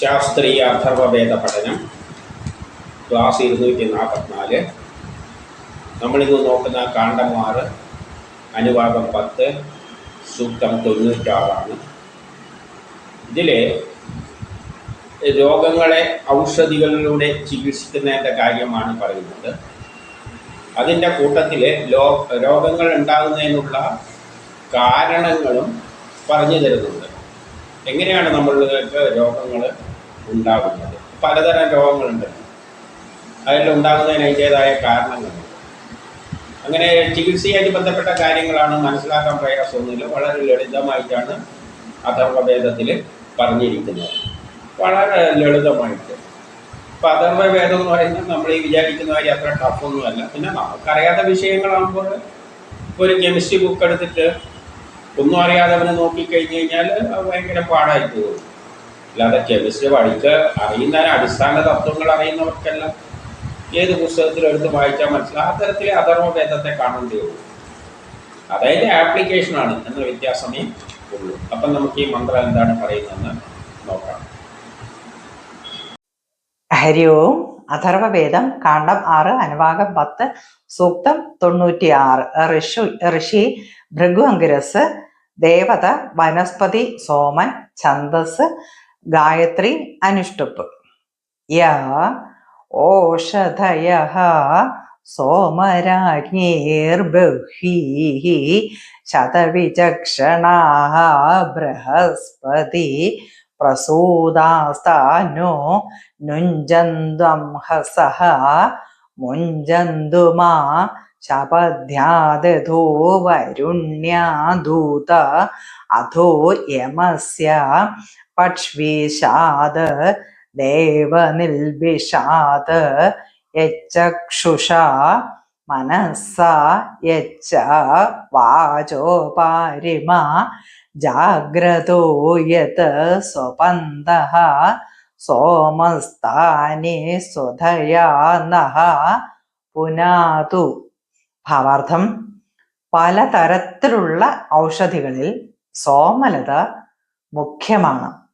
ശാസ്ത്രീയ അഥർവവേദ പഠനം ക്ലാസ് ഇരുന്നൂറ്റി നാൽപ്പത്തിനാല് നമ്മളിന്ന് നോക്കുന്ന കാണ്ഡം ആറ് അനുവാദം പത്ത് സൂക്തം തൊണ്ണൂറ്റാറാണ്. ഇതിൽ രോഗങ്ങളെ ഔഷധികളിലൂടെ ചികിത്സിക്കുന്നതിന്റെ കാര്യമാണ് പറയുന്നത്. അതിന്റെ കൂട്ടത്തിൽ രോഗങ്ങൾ ഉണ്ടാകുന്നതിനുള്ള കാരണങ്ങളും പറഞ്ഞു തരുന്നുണ്ട്. എങ്ങനെയാണ് നമ്മൾക്ക് രോഗങ്ങൾ ഉണ്ടാകുന്നത്? പലതരം രോഗങ്ങളുണ്ട്. അതിലുണ്ടാകുന്നതിന് അതിന്റേതായ കാരണങ്ങളുണ്ട്. അങ്ങനെ ചികിത്സയായി ബന്ധപ്പെട്ട കാര്യങ്ങളാണ് മനസ്സിലാക്കാൻ പ്രയാസമൊന്നുമില്ല വളരെ ലളിതമായിട്ടാണ് അഥർവവേദത്തിൽ പറഞ്ഞിരിക്കുന്നത്. വളരെ ലളിതമായിട്ട്. ഇപ്പം അഥർവവേദം എന്ന് പറയുന്നത് നമ്മൾ ഈ വിചാരിക്കുന്ന കാര്യം അത്ര ടഫൊന്നുമല്ല. പിന്നെ നമുക്കറിയാത്ത വിഷയങ്ങളാകുമ്പോൾ ഒരു കെമിസ്ട്രി ബുക്ക് എടുത്തിട്ട് ഒന്നും അറിയാതെ അവനെ നോക്കിക്കഴിഞ്ഞ് കഴിഞ്ഞാൽ ഭയങ്കര പാടായി പോകും. അല്ലാതെ കെമിസ്ട്രി പഠിക്കുക അറിയുന്ന അടിസ്ഥാന തത്വങ്ങൾ അറിയുന്നവർക്കെല്ലാം ഏത് പുസ്തകത്തിലും എടുത്ത് വായിച്ചാൽ മനസ്സിലാവും. അധർമ്മ അഥർവവേദത്തെ കാണേണ്ടി വരും. അതതിന്റെ ആപ്ലിക്കേഷനാണ് എന്ന വ്യത്യാസമേ ഉള്ളൂ. അപ്പം നമുക്ക് ഈ മന്ത്രം എന്താണ് പറയുന്നതെന്ന് നോക്കാം. ഹരി ഓം. അഥർവവേദം കാണ്ഡം ആറ് അനുവാകം പത്ത് സൂക്തം തൊണ്ണൂറ്റി ആറ് ഋഷു ഋഷി ഭൃഗു അങ്കിരസ് ദേവത വനസ്പതി സോമൻ ഛന്ദസ് ഗായത്രി അനുഷ്ടുപ്പ്. യ ഓഷധയ സോമരാജ്ഞേർബഹ്വീः ശതവിചക്ഷണാ ബൃഹസ്പതി പ്രസൂതാസ്താനോ നുഞ്ചന്ത്വംഹസഃ ഹസഹ മാ ശപധ്യാദധോ വരുണ്യാദൂത അധോ യമസ്യ പക്ഷ്വീഷാദ് ദേവനിൽബിഷാത് യച്ചക്ഷുഷാ മനസ്സ യച്ച വാചോപാരിമ ജാഗ്രതോ യത് സ്വപന്ത സോമസ്ഥാനി സ്വധയാ നഃ പുനാതു. ഭാവാർത്ഥം പലതരത്തിലുള്ള ഔഷധികളിൽ സോമലത മുഖ്യമാണ്.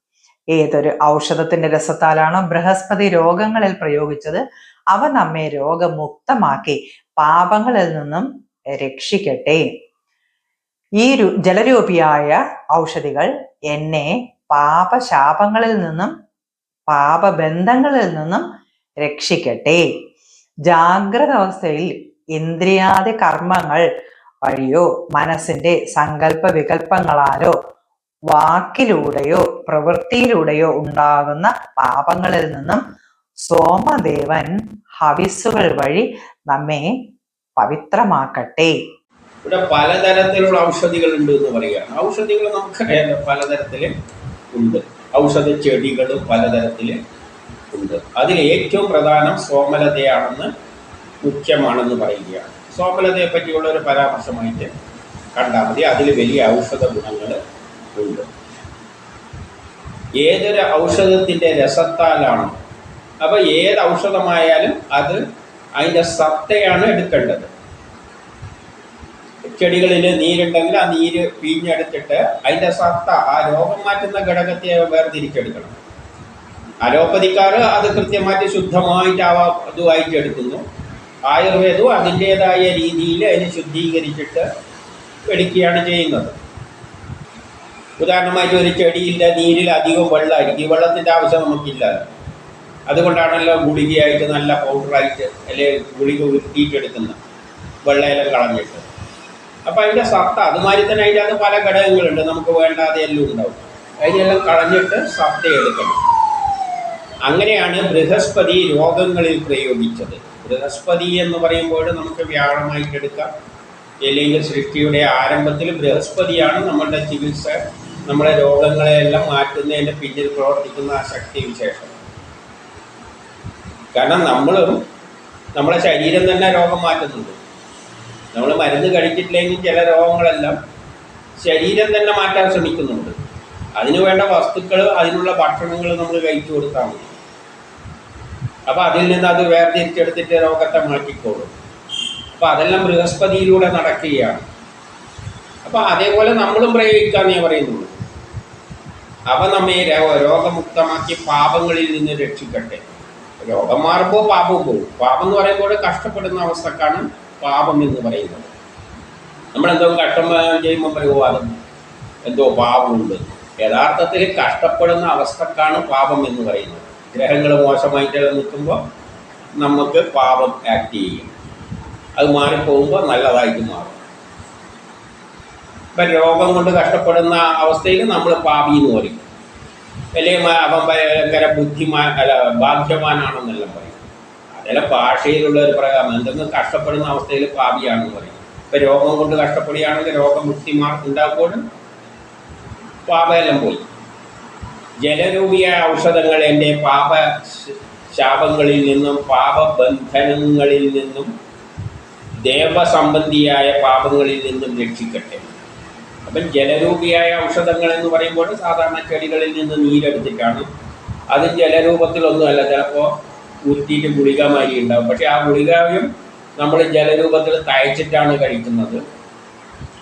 ഏതൊരു ഔഷധത്തിന്റെ രസത്താലാണോ ബൃഹസ്പതി രോഗങ്ങളിൽ പ്രയോഗിച്ചത് അവ നമ്മെ രോഗമുക്തമാക്കി പാപങ്ങളിൽ നിന്നും രക്ഷിക്കട്ടെ. ഈ ജലരൂപിയായ ഔഷധികൾ എന്നെ പാപശാപങ്ങളിൽ നിന്നും പാപബന്ധങ്ങളിൽ നിന്നും രക്ഷിക്കട്ടെ. ജാഗ്രത അവസ്ഥയിൽ ഇന്ദ്രിയാദി കർമ്മങ്ങൾ വഴിയോ മനസ്സിന്റെ സങ്കല്പ വികല്പങ്ങളാലോ വാക്കിലൂടെയോ പ്രവൃത്തിയിലൂടെയോ ഉണ്ടാകുന്ന പാപങ്ങളിൽ നിന്നും സോമദേവൻ ഹവിസുകൾ വഴി നമ്മെ പവിത്രമാക്കട്ടെ. ഇവിടെ പലതരത്തിലുള്ള ഔഷധികൾ ഉണ്ട് എന്ന് പറയുകയാണ്. ഔഷധികൾ നമുക്കറിയാലോ പലതരത്തിൽ ഉണ്ട്. ഔഷധ ചെടികൾ പലതരത്തിൽ ഉണ്ട്. അതിൽ ഏറ്റവും പ്രധാനം സോമലതയാണെന്ന് മുഖ്യമാണെന്ന് പറയുകയാണ്. സോമലതയെ പറ്റിയുള്ള ഒരു പരാമർശമായിട്ട് കണ്ടാൽ മതി. അതിൽ വലിയ ഔഷധ ഗുണങ്ങൾ ഉണ്ട്. ഏതൊരു ഔഷധത്തിന്റെ രസത്താലാണ്. അപ്പോൾ ഏത് ഔഷധമായാലും അത് അതിന്റെ സത്തയാണ് എടുക്കേണ്ടത്. ചെടികളിൽ നീരുണ്ടെങ്കിൽ ആ നീര് പിഴിഞ്ഞെടുത്തിട്ട് അതിന്റെ സത്ത ആ രോഗം മാറ്റുന്ന ഘടകത്തെ വേർതിരിച്ചെടുക്കണം. അലോപ്പതിക്കാർ അത് കൃത്യമായിട്ട് ശുദ്ധമായിട്ട് അവ ഇതുമായിട്ട് എടുക്കുന്നു. ആയുർവേദവും അതിന്റേതായ രീതിയിൽ അതിനെ ശുദ്ധീകരിച്ചിട്ട് എടുക്കുകയാണ് ചെയ്യുന്നത്. ഉദാഹരണമായിട്ട് ഒരു ചെടിയിന്റെ നീരിൽ അധികം വെള്ളമായിരിക്കും. ഈ വെള്ളത്തിന്റെ ആവശ്യം നമുക്കില്ല. അതുകൊണ്ടാണല്ലോ ഗുളികയായിട്ട് നല്ല പൗഡറായിട്ട് അല്ലെങ്കിൽ ഗുളിക ഉരുത്തിയിട്ടെടുക്കുന്നത് വെള്ളയെല്ലാം കളഞ്ഞിട്ട്. അപ്പോൾ അതിന്റെ സത്ത അതുമാതിരി തന്നെ അതിന്റെ അത് പല ഘടകങ്ങളുണ്ട്. നമുക്ക് വേണ്ടാതെ എല്ലാം ഉണ്ടാവും. അതിനെല്ലാം കളഞ്ഞിട്ട് സത്ത എടുക്കണം. അങ്ങനെയാണ് ബൃഹസ്പതി രോഗങ്ങളിൽ പ്രയോഗിച്ചത്. ബൃഹസ്പതി എന്ന് പറയുമ്പോൾ നമുക്ക് വ്യാഴമായിട്ട് എടുക്കാം. അല്ലെങ്കിൽ സൃഷ്ടിയുടെ ആരംഭത്തിൽ ബൃഹസ്പതിയാണ് നമ്മളുടെ ചികിത്സ. നമ്മളെ രോഗങ്ങളെയെല്ലാം മാറ്റുന്നതിന്റെ പിന്നിൽ പ്രവർത്തിക്കുന്ന ആ ശക്തി വിശേഷം. കാരണം നമ്മളും നമ്മളെ ശരീരം തന്നെ രോഗം മാറ്റുന്നുണ്ട്. നമ്മൾ മരുന്ന് കഴിച്ചിട്ടില്ലെങ്കിൽ ചില രോഗങ്ങളെല്ലാം ശരീരം തന്നെ മാറ്റാൻ ശ്രമിക്കുന്നുണ്ട്. അതിനുവേണ്ട വസ്തുക്കൾ അതിനുള്ള ഭക്ഷണങ്ങൾ നമ്മൾ കഴിച്ചു കൊടുത്താൽ മതി. അപ്പോൾ അതിൽ നിന്ന് അത് വേർതിരിച്ചെടുത്തിട്ട് രോഗത്തെ മാറ്റിക്കോളും. അപ്പോൾ അതെല്ലാം ബൃഹസ്പതിയിലൂടെ നടക്കുകയാണ്. അപ്പോൾ അതേപോലെ നമ്മളും പ്രയോഗിക്കാമെന്നേ പറയുന്നുള്ളൂ. അവ നമ്മെ രോഗമുക്തമാക്കി പാപങ്ങളിൽ നിന്ന് രക്ഷിക്കട്ടെ. രോഗം മാറുമ്പോൾ പാപം പോകും. പാപം എന്ന് പറയുമ്പോൾ കഷ്ടപ്പെടുന്ന അവസ്ഥക്കാണ് പാപം എന്ന് പറയുന്നത്. നമ്മളെന്തോ കഷ്ടം ചെയ്യുമ്പോൾ പറയുമോ അത് എന്തോ പാപമുണ്ട്. യഥാർത്ഥത്തിൽ കഷ്ടപ്പെടുന്ന അവസ്ഥക്കാണ് പാപം എന്ന് പറയുന്നത്. ഗ്രഹങ്ങൾ മോശമായിട്ടെല്ലാം നിൽക്കുമ്പോൾ നമുക്ക് പാപം ആക്ട് ചെയ്യും. അത് മാറിപ്പോകുമ്പോൾ നല്ലതായിട്ട് മാറും. ഇപ്പം രോഗം കൊണ്ട് കഷ്ടപ്പെടുന്ന അവസ്ഥയിൽ നമ്മൾ പാപി എന്ന് പറയും അല്ലെങ്കിൽ അവൻ ഭയങ്കര ബുദ്ധിമാൻ അല്ല ഭാഗ്യവാനാണെന്നെല്ലാം പറയും. അതെല്ലാം ഭാഷയിലുള്ള ഒരു പ്രകാരം എന്തെങ്കിലും കഷ്ടപ്പെടുന്ന അവസ്ഥയിൽ പാപിയാണെന്ന് പറയും. ഇപ്പം രോഗം കൊണ്ട് കഷ്ടപ്പെടുകയാണെങ്കിൽ രോഗമുക്തിമാർ ഉണ്ടാക്കുമ്പോഴും പാപയെല്ലാം പോയി. ജലരൂപിയായ ഔഷധങ്ങൾ എന്റെ പാപ ശാപങ്ങളിൽ നിന്നും പാപബന്ധനങ്ങളിൽ നിന്നും ദേവസംബന്ധിയായ പാപങ്ങളിൽ നിന്നും രക്ഷിക്കട്ടെ. അപ്പം ജലരൂപിയായ ഔഷധങ്ങൾ എന്ന് പറയുമ്പോൾ സാധാരണ ചെടികളിൽ നിന്ന് നീരെടുത്തിട്ടാണ്. അത് ജലരൂപത്തിലൊന്നുമല്ല. ചിലപ്പോൾ ഉരുട്ടിയിട്ട് ഗുളിക മാരി ഉണ്ടാവും. പക്ഷെ ആ ഗുളികാവ്യം നമ്മൾ ജലരൂപത്തിൽ തയച്ചിട്ടാണ് കഴിക്കുന്നത്.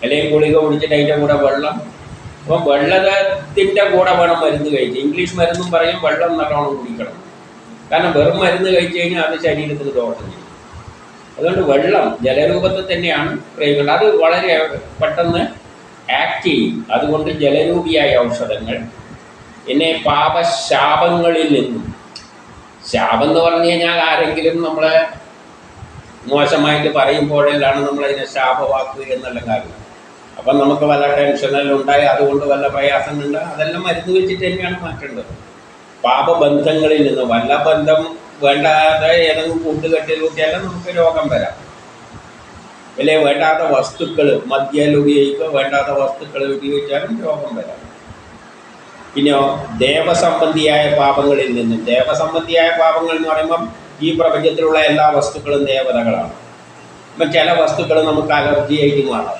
അല്ലെങ്കിൽ ഗുളിക കുടിച്ചിട്ട് അതിന്റെ കൂടെ വെള്ളം. അപ്പം വെള്ളത്തിന്റെ കൂടെ വേണം മരുന്ന് കഴിക്കുക. ഇംഗ്ലീഷ് മരുന്നും പറയും വെള്ളം നല്ലോണം കുടിക്കണം. കാരണം വെറും മരുന്ന് കഴിച്ചു കഴിഞ്ഞാൽ അത് ശരീരത്തിന് ദോഷം ചെയ്യും. അതുകൊണ്ട് വെള്ളം ജലരൂപത്തിൽ തന്നെയാണ് പ്രയോഗിക്കുന്നത് അത് വളരെ പെട്ടെന്ന് ആക്ട് ചെയ്യും. അതുകൊണ്ട് ജലരൂപിയായ ഔഷധങ്ങൾ എന്നെ പാപശാപങ്ങളിൽ നിന്നും ശാപം എന്ന് പറഞ്ഞു കഴിഞ്ഞാൽ ആരെങ്കിലും നമ്മളെ മോശമായിട്ട് പറയുമ്പോഴെല്ലാം നമ്മളതിനെ ശാപവാക്ക് എന്നുള്ള കാര്യം. അപ്പം നമുക്ക് വല്ല ടെൻഷനെല്ലാം ഉണ്ടായി അതുകൊണ്ട് വല്ല പ്രയാസങ്ങളുണ്ട് അതെല്ലാം മരുന്ന് വെച്ചിട്ട് തന്നെയാണ് മാറ്റേണ്ടത്. പാപബന്ധങ്ങളിൽ നിന്ന് വല്ല ബന്ധം വേണ്ടാതെ ഏതെങ്കിലും കൂട്ടുകെട്ടിൽ കൂട്ടിയാലും നമുക്ക് രോഗം വരാം. അല്ലെ? വേണ്ടാത്ത വസ്തുക്കൾ മദ്യയിൽ ഉപയോഗിക്കുക വേണ്ടാത്ത വസ്തുക്കൾ ഉപയോഗിച്ചാലും രോഗം വരാം. പിന്നെയോ ദേവസംബന്ധിയായ പാപങ്ങളിൽ നിന്നും. ദേവസംബന്ധിയായ പാപങ്ങൾ എന്ന് പറയുമ്പം ഈ പ്രപഞ്ചത്തിലുള്ള എല്ലാ വസ്തുക്കളും ദേവതകളാണ്. ഇപ്പം ചില വസ്തുക്കൾ നമുക്ക് അലർജി ആയിട്ട് മാറാം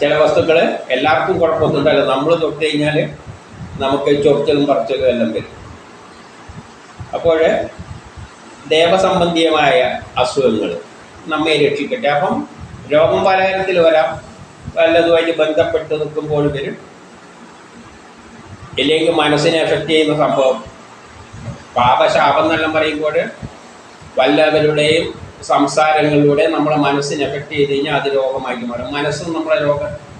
ചില വസ്തുക്കൾ എല്ലാവർക്കും കുഴപ്പമൊന്നുമില്ല നമ്മൾ തൊട്ട് കഴിഞ്ഞാൽ നമുക്ക് ചൊറിച്ചലും പറച്ചലും എല്ലാം വരും. അപ്പോൾ ദേവസംബന്ധിയമായ അസുഖങ്ങൾ നമ്മെ രക്ഷിക്കട്ടെ. അപ്പം രോഗം പലതരത്തിൽ വരാം. വല്ലതുമായിട്ട് ബന്ധപ്പെട്ട് നിൽക്കുമ്പോൾ വരും. ഇല്ലെങ്കിൽ മനസ്സിനെ എഫക്റ്റ് ചെയ്യുന്ന സംഭവം. പാപശാപം എന്നെല്ലാം പറയുമ്പോൾ വല്ലവരുടെയും സംസാരങ്ങളിലൂടെ നമ്മളെ മനസ്സിനെ എഫക്റ്റ് ചെയ്ത് കഴിഞ്ഞാൽ അത് രോഗമാക്കി മാറും. മനസ്സും നമ്മളെ രോഗം.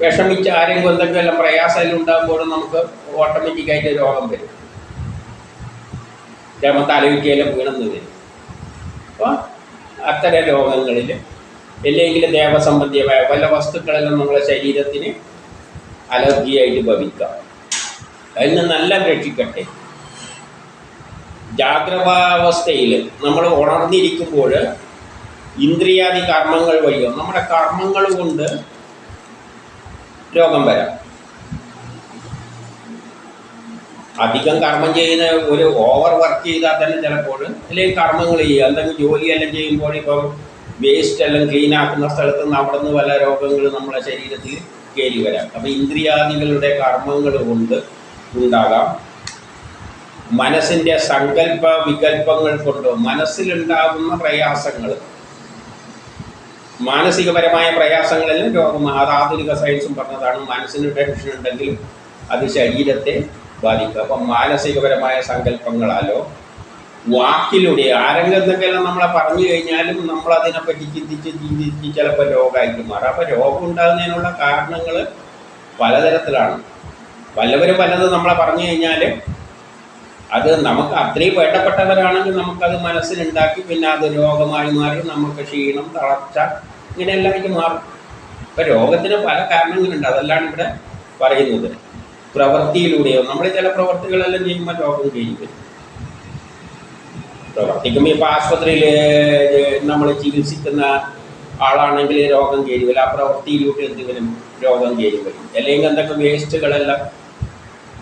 വിഷമിച്ച് ആരെങ്കിലും എന്തെങ്കിലും പ്രയാസം ഉണ്ടാകുമ്പോൾ നമുക്ക് ഓട്ടോമാറ്റിക്കായിട്ട് രോഗം വരും. ചിലപ്പോൾ തലവിറ്റിയെല്ലാം വീണെന്ന് വരും. അപ്പോൾ അത്തരം രോഗങ്ങളിൽ ഇല്ലെങ്കിൽ ദേവസംബന്ധിയായ പല വസ്തുക്കളെല്ലാം നമ്മളെ ശരീരത്തിന് അലർജിയായിട്ട് ഭവിക്കാം. അതിൽ നിന്നെല്ലാം രക്ഷിക്കട്ടെ. ജാഗ്രതാവസ്ഥയിൽ നമ്മൾ ഉണർന്നിരിക്കുമ്പോൾ ഇന്ദ്രിയാദി കർമ്മങ്ങൾ വഴിയോ നമ്മുടെ കർമ്മങ്ങൾ കൊണ്ട് രോഗം വരാം. അധികം കർമ്മം ചെയ്യുന്ന ഒരു ഓവർ വർക്ക് ചെയ്താൽ തന്നെ ചിലപ്പോൾ അല്ലെങ്കിൽ കർമ്മങ്ങൾ ചെയ്യുക എന്തെങ്കിലും ജോലിയെല്ലാം ചെയ്യുമ്പോൾ ഇപ്പം വേസ്റ്റ് എല്ലാം ക്ലീൻ ആക്കുന്ന സ്ഥലത്ത് നിന്ന് അവിടെ നിന്ന് പല രോഗങ്ങൾ നമ്മുടെ ശരീരത്തിൽ കയറി വരാം. അപ്പം ഇന്ദ്രിയാദികളുടെ കർമ്മങ്ങൾ കൊണ്ട് ഉണ്ടാകാം. മനസ്സിന്റെ സങ്കല്പ വികല്പങ്ങൾ കൊണ്ട് മനസ്സിലുണ്ടാകുന്ന പ്രയാസങ്ങൾ മാനസികപരമായ പ്രയാസങ്ങളെല്ലാം രോഗം അത് ആധുനിക സയൻസും പറഞ്ഞതാണ്. മനസ്സിന് ടെൻഷൻ ഉണ്ടെങ്കിലും അത് ശരീരത്തെ ബാധിക്കും. അപ്പം മാനസികപരമായ സങ്കല്പങ്ങളാലോ വാക്കിലൂടെ ആരെങ്കിലും നമ്മളെ പറഞ്ഞു കഴിഞ്ഞാലും നമ്മൾ അതിനെപ്പറ്റി ചിന്തിച്ച് ചിന്തിച്ച് ചിലപ്പോൾ രോഗമായിട്ട് മാറും. അപ്പോൾ രോഗം ഉണ്ടാകുന്നതിനുള്ള കാരണങ്ങൾ പലതരത്തിലാണ്. വല്ലവരും പലത് നമ്മളെ പറഞ്ഞു കഴിഞ്ഞാൽ അത് നമുക്ക് അത്രയും വേണ്ടപ്പെട്ടവരാണെങ്കിൽ നമുക്കത് മനസ്സിലുണ്ടാക്കി പിന്നെ അത് രോഗമായി മാറി നമുക്ക് ക്ഷീണം തളർച്ച ഇങ്ങനെയെല്ലാം മാറും. ഇപ്പം രോഗത്തിന് പല കാരണങ്ങളുണ്ട്. അതെല്ലാം ഇവിടെ പറയുന്നത്. പ്രവൃത്തിയിലൂടെയോ നമ്മൾ ചില പ്രവൃത്തികളെല്ലാം ചെയ്യുമ്പോൾ രോഗം കഴിയും പ്രവർത്തിക്കുമ്പോൾ ഇപ്പോൾ ആശുപത്രിയിൽ നമ്മൾ ചികിത്സിക്കുന്ന ആളാണെങ്കിൽ രോഗം കയറി വരും ആ പ്രവൃത്തിയിലൂടെ എന്തെങ്കിലും രോഗം കയറി വരും അല്ലെങ്കിൽ എന്തൊക്കെ വേസ്റ്റുകളെല്ലാം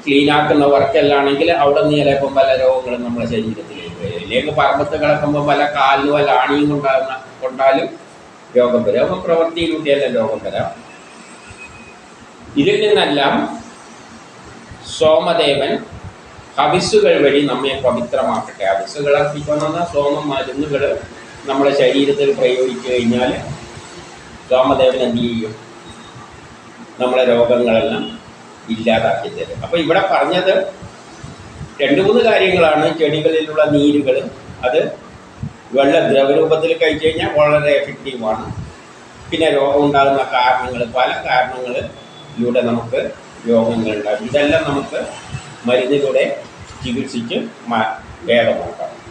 ക്ലീൻ ആക്കുന്ന വർക്കെല്ലാം ആണെങ്കിൽ അവിടെ നിന്ന് ചിലപ്പം പല രോഗങ്ങളും നമ്മുടെ ശരീരത്തിലേക്ക് വരും. അല്ലെങ്കിൽ പറമ്പത്ത് കിടക്കുമ്പോൾ പല കാലിന് പല ആണിയും കൊണ്ടാകുന്ന കൊണ്ടാലും രോഗം വരും. അപ്പം പ്രവൃത്തിയിലൂടെയെല്ലാം രോഗം വരാം. ഇതിൽ നിന്നെല്ലാം സോമദേവൻ ഹവിസുകൾ വഴി നമ്മെ പവിത്രമാക്കട്ടെ. ഹവിസുകൾ അർപ്പിക്കുന്ന സോമ മരുന്നുകൾ നമ്മുടെ ശരീരത്തിൽ പ്രയോഗിച്ചു കഴിഞ്ഞാൽ സോമദേവൻ എന്ത് ചെയ്യും? നമ്മളെ രോഗങ്ങളെല്ലാം ഇല്ലാതാക്കി തരും. അപ്പോൾ ഇവിടെ പറഞ്ഞത് രണ്ട് മൂന്ന് കാര്യങ്ങളാണ്. ചെടികളിലുള്ള നീരുകൾ അത് വെള്ള ദ്രവരൂപത്തിൽ കഴിച്ചു കഴിഞ്ഞാൽ വളരെ എഫക്റ്റീവാണ് പിന്നെ രോഗം ഉണ്ടാകുന്ന കാരണങ്ങൾ പല കാരണങ്ങളിലൂടെ നമുക്ക് രോഗങ്ങൾ ഉണ്ടാകും. ഇതെല്ലാം നമുക്ക് മരുന്നിലൂടെ ചികിത്സിച്ച് ഭേദമാക്കാം.